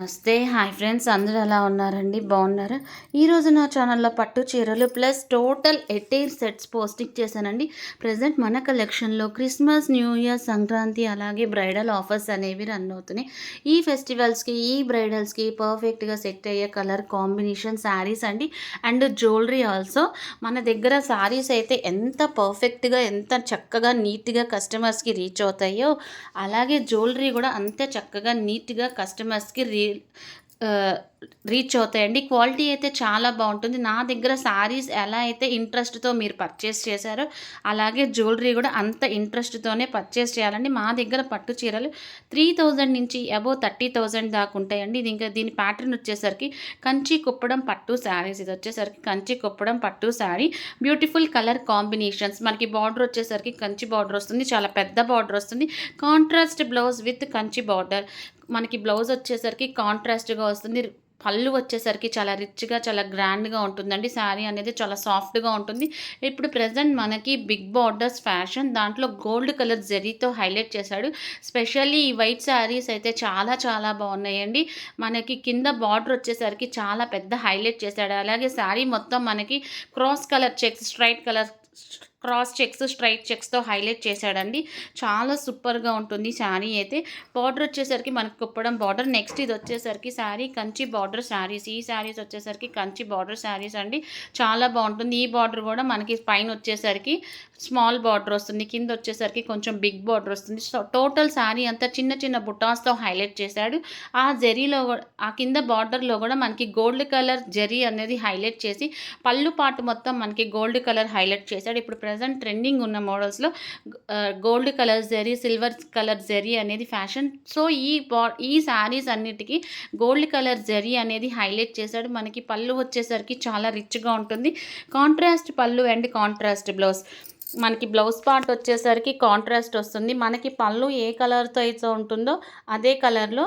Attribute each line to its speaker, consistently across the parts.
Speaker 1: నమస్తే. Hi friends. అందరూ ఎలా ఉన్నారండి? బాగున్నారా? ఈరోజు నా ఛానల్లో పట్టు చీరలు plus total eighteen sets posting చేశానండి. ప్రజెంట్ మన కలెక్షన్లో క్రిస్మస్ న్యూ ఇయర్ సంక్రాంతి అలాగే బ్రైడల్ ఆఫర్స్ అనేవి రన్ అవుతున్నాయి. ఈ ఫెస్టివల్స్కి ఈ బ్రైడల్స్కి పర్ఫెక్ట్గా సెట్ అయ్యే కలర్ కాంబినేషన్ శారీస్ అండి. అండ్ జ్యువెలరీ ఆల్సో మన దగ్గర శారీస్ అయితే ఎంత పర్ఫెక్ట్గా ఎంత చక్కగా నీట్గా కస్టమర్స్కి రీచ్ అవుతాయో అలాగే జ్యువెలరీ కూడా అంతే చక్కగా నీట్గా కస్టమర్స్కి రీ euh, రీచ్ అవుతాయండి. క్వాలిటీ అయితే చాలా బాగుంటుంది. నా దగ్గర శారీస్ ఎలా అయితే ఇంట్రెస్ట్తో మీరు పర్చేస్ చేశారో అలాగే జ్యువెలరీ కూడా అంత ఇంట్రెస్ట్తోనే పర్చేస్ చేయాలండి. మా దగ్గర పట్టు చీరలు త్రీ థౌజండ్ నుంచి అబోవ్ థర్టీ థౌజండ్ దాకా ఉంటాయండి. ఇది ఇంకా దీని ప్యాటర్న్ వచ్చేసరికి కంచి కుప్పడం పట్టు శారీస్ ఇది వచ్చేసరికి కంచి కుప్పడం పట్టు శారీ బ్యూటిఫుల్ కలర్ కాంబినేషన్స్. మనకి బార్డర్ వచ్చేసరికి కంచి బార్డర్ వస్తుంది. చాలా పెద్ద బార్డర్ వస్తుంది. Contrast blouse with Kanchi border. మనకి బ్లౌజ్ వచ్చేసరికి కాంట్రాస్ట్గా వస్తుంది. పళ్ళు వచ్చేసరికి చాలా రిచ్గా చాలా గ్రాండ్గా ఉంటుందండి. శారీ అనేది చాలా సాఫ్ట్గా ఉంటుంది. ఇప్పుడు ప్రజెంట్ మనకి బిగ్ బార్డర్స్ ఫ్యాషన్ దాంట్లో గోల్డ్ కలర్ జరీతో హైలైట్ చేశాడు. స్పెషల్లీ ఈ వైట్ శారీస్ అయితే చాలా చాలా బాగున్నాయండి. మనకి కింద బార్డర్ వచ్చేసరికి చాలా పెద్ద హైలైట్ చేశాడు. అలాగే శారీ మొత్తం మనకి cross colour checks straight colour cross checks straight చెక్స్తో highlight చేశాడండి. చాలా సూపర్గా ఉంటుంది శారీ అయితే. బార్డర్ వచ్చేసరికి మనకు కుప్పడం బార్డర్. నెక్స్ట్ ఇది వచ్చేసరికి శారీ కంచి బార్డర్ శారీస్. ఈ శారీస్ వచ్చేసరికి కంచి బార్డర్ శారీస్ అండి. చాలా బాగుంటుంది. ఈ బార్డర్ కూడా మనకి పైన వచ్చేసరికి స్మాల్ బార్డర్ వస్తుంది. కింద వచ్చేసరికి కొంచెం బిగ్ బార్డర్ వస్తుంది. సో టోటల్ శారీ అంతా చిన్న చిన్న బుటాస్తో హైలైట్ చేశాడు. ఆ జరీలో ఆ కింద బార్డర్లో కూడా మనకి గోల్డ్ కలర్ జరీ అనేది హైలైట్ చేసి పళ్ళు పాటు మొత్తం మనకి గోల్డ్ కలర్ హైలైట్ చేశాడు. ఇప్పుడు ప్రజెంట్ ట్రెండింగ్ ఉన్న మోడల్స్లో gold colour zari silver colour zari అనేది ఫ్యాషన్ సో ఈ బా ఈ శారీస్ అన్నిటికీ గోల్డ్ కలర్ జరీ అనేది హైలైట్ చేశాడు. మనకి పళ్ళు వచ్చేసరికి చాలా రిచ్గా ఉంటుంది. కాంట్రాస్ట్ పళ్ళు అండ్ కాంట్రాస్ట్ బ్లౌజ్ మనకి బ్లౌజ్ పార్ట్ వచ్చేసరికి కాంట్రాస్ట్ వస్తుంది. మనకి పళ్ళు ఏ కలర్తో అయితే ఉంటుందో అదే కలర్లో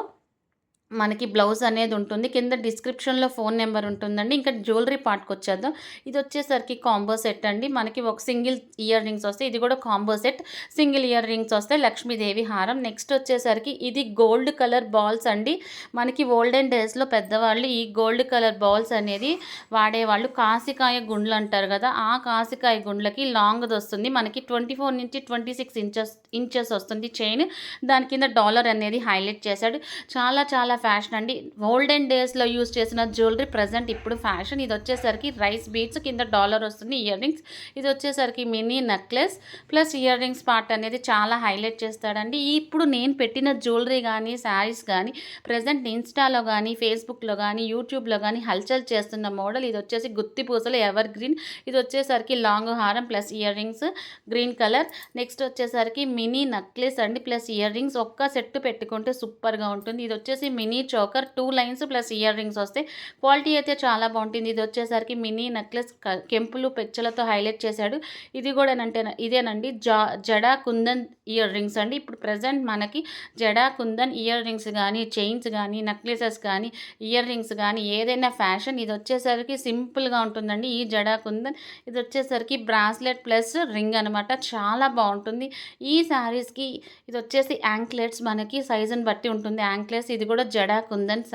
Speaker 1: మనకి బ్లౌజ్ అనేది ఉంటుంది. కింద డిస్క్రిప్షన్లో ఫోన్ నెంబర్ ఉంటుందండి. ఇంకా జ్యువెలరీ పార్ట్కి వచ్చేద్దాం. ఇది వచ్చేసరికి కాంబో సెట్ అండి. మనకి ఒక సింగిల్ ఇయర్ రింగ్స్ వస్తాయి. ఇది కూడా combo set. Single ear rings వస్తాయి. లక్ష్మీదేవి హారం. నెక్స్ట్ వచ్చేసరికి ఇది గోల్డ్ కలర్ బాల్స్ అండి. మనకి ఓల్డెన్ డేస్లో పెద్దవాళ్ళు ఈ గోల్డ్ కలర్ బాల్స్ అనేది వాడేవాళ్ళు. కాసికాయ గుండ్లు అంటారు కదా ఆ కాసికాయ గుండ్లకి లాంగ్ది వస్తుంది. మనకి ట్వంటీ ఫోర్ నుంచి ట్వంటీ సిక్స్ ఇంచెస్ ఇంచెస్ వస్తుంది చైన్. దాని కింద డాలర్ అనేది హైలైట్ చేశాడు. చాలా చాలా ఫ్యాషన్ అండి. ఓల్డెన్ డేస్లో యూస్ చేసిన జ్యువెలరీ ప్రజెంట్ ఇప్పుడు ఫ్యాషన్ ఇది వచ్చేసరికి రైస్ బీట్స్ కింద డాలర్ వస్తుంది ఇయర్ రింగ్స్ ఇది వచ్చేసరికి mini necklace plus ear rings part అనేది చాలా హైలైట్ చేస్తాడండి. ఇప్పుడు నేను పెట్టిన జ్యువెలరీ కానీ శారీస్ కానీ ప్రజెంట్ ఇన్స్టాలో కానీ ఫేస్బుక్లో కానీ యూట్యూబ్లో కానీ హల్చల్ చేస్తున్న మోడల్ ఇది వచ్చేసి గుత్తి పూసలు ఎవర్ గ్రీన్ ఇది వచ్చేసరికి లాంగ్ హారం plus ear rings green colour next వచ్చేసరికి మినీ నెక్లెస్ అండి. ప్లస్ ఇయర్ రింగ్స్ ఒక్క సెట్ పెట్టుకుంటే సూపర్గా ఉంటుంది. ఇది వచ్చేసి mini mini choker two lines plus ear rings వస్తాయి క్వాలిటీ అయితే చాలా బాగుంటుంది. ఇది వచ్చేసరికి మినీ నెక్లెస్ కెంపులు పెచ్చలతో హైలైట్ చేశాడు. ఇది కూడా అంటే ఇదేనండి జా జడా కుందన్ ఇయర్ రింగ్స్ అండి. ఇప్పుడు ప్రజెంట్ మనకి జడా కుందన్ ఇయర్ రింగ్స్ కానీ చైన్స్ కానీ నెక్లెసెస్ కానీ ఇయర్ రింగ్స్ కానీ ఏదైనా ఫ్యాషన్ ఇది వచ్చేసరికి సింపుల్గా ఉంటుందండి. ఈ జడా కుందన్ ఇది వచ్చేసరికి బ్రాస్లెట్ ప్లస్ రింగ్ అనమాట చాలా బాగుంటుంది. ఈ శారీస్కి ఇది వచ్చేసి యాంక్లెట్స్ మనకి సైజుని బట్టి ఉంటుంది. యాంక్లెట్స్ ఇది కూడా జడా కుందన్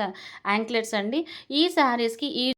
Speaker 1: యాంక్లెట్స్ అండి. ఈ శారీస్కి ఈ